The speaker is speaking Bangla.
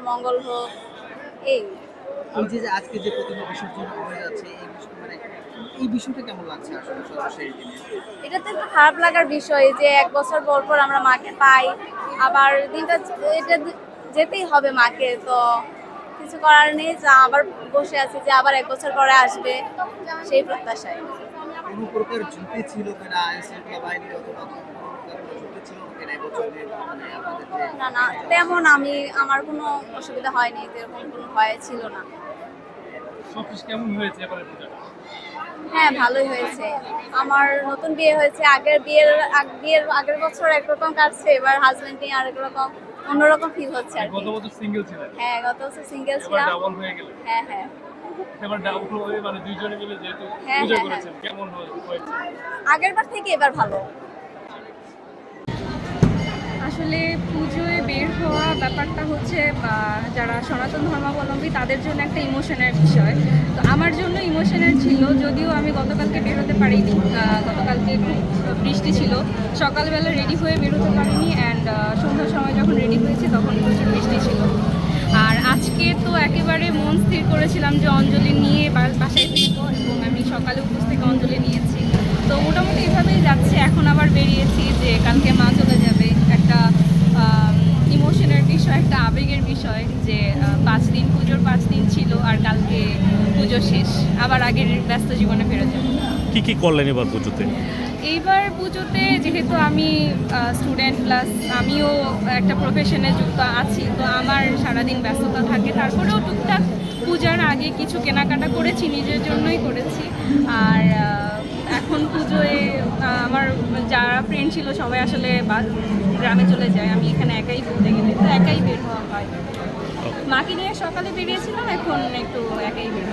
সবার মঙ্গল হোক এই। এই যে আজকে যে বিসর্জন হয়ে যাচ্ছে এই মানে এই বিষয়টা কেমন লাগছে আসলে সর্বশেষ দিনে? এটা তো একটু খারাপ লাগার বিষয় যে এক বছর পর পর আমরা মাকে পাই আবার দিনটা এটা যেতেই হবে মাকে তো কিছু করার নেই যা আবার বসে আছি যে আবার এক বছর পরে আসবে সেই প্রত্যাশায়। কোনো প্রকার ঝুঁকি ছিল কিনা আইন শৃঙ্খলা বাহিনীর অথবা মানে না না তেমন আমি আমার কোনো অসুবিধা হয়নি এরকম কোনো ভয় ছিল না। সবকিছু কেমন হয়েছে এবারে হ্যাঁ ভালোই হয়েছে। আমার নতুন বিয়ে হয়েছে আগের বিয়ের আগ- বিয়ের আগের বছর একরকম কাটছে এবার হাজবেন্ড নিয়ে আরেক রকম অন্যরকম ফিল হচ্ছে আর গত কি বছর সিঙ্গেল ছিলেন। হ্যাঁ গত বছর সিঙ্গেল ছিলাম। হয়ে হ্যাঁ হ্যাঁ। এবার ডাবল হয়ে মানে দুইজনে মিলে যেহেতু হ্যাঁ, হ্যাঁ, করেছেন কেমন হয়েছে আগের বার থেকে এবার ভালো। আসলে পুজোয় বের হওয়া ব্যাপারটা হচ্ছে যারা সনাতন ধর্মাবলম্বী তাদের জন্য একটা ইমোশনের বিষয়। তো আমার জন্য ইমোশনের ছিল যদিও আমি গতকালকে বের হতে পারিনি গতকালকে বৃষ্টি ছিল। সকালবেলা রেডি হয়ে বেরোতে পারিনি অ্যান্ড সন্ধ্যার সময় যখন রেডি হয়েছি তখন প্রচুর বৃষ্টি ছিল আর আজকে তো একেবারে মন স্থির করেছিলাম যে অঞ্জলি নিয়ে বাসায় ফিরবো এবং আমি সকালে উপোস থেকে অঞ্জলি নিয়েছি। তো মোটামুটি এভাবেই যাচ্ছে। এখন আবার বেরিয়েছি যে কালকে মা চলে যাবে। একটা ইমোশনের বিষয়, একটা আবেগের বিষয় যে পাঁচ দিন, পুজোর পাঁচ দিন ছিল আর কালকে পুজো শেষ। আবার আগের ব্যস্ত জীবনে ফেরত যাব। কি কি করলেন এবার পুজোতে? এইবার পুজোতে যেহেতু আমি স্টুডেন্ট প্লাস আমিও একটা প্রফেশনে যুক্ত আছি তো আমার সারাদিন ব্যস্ততা থাকে। তারপরেও টুকটাক পূজার আগে কিছু কেনাকাটা করেছি নিজের জন্যই করেছি। আর এখন পুজোয় আমার যারা ফ্রেন্ড ছিল সবাই আসলে গ্রামে চলে যায়। আমি এখানে একাই বলতে গেলে তো একাই বের হওয়া হয়। মাকে নিয়ে সকালে বেরিয়েছিলাম এখন একটু একাই বের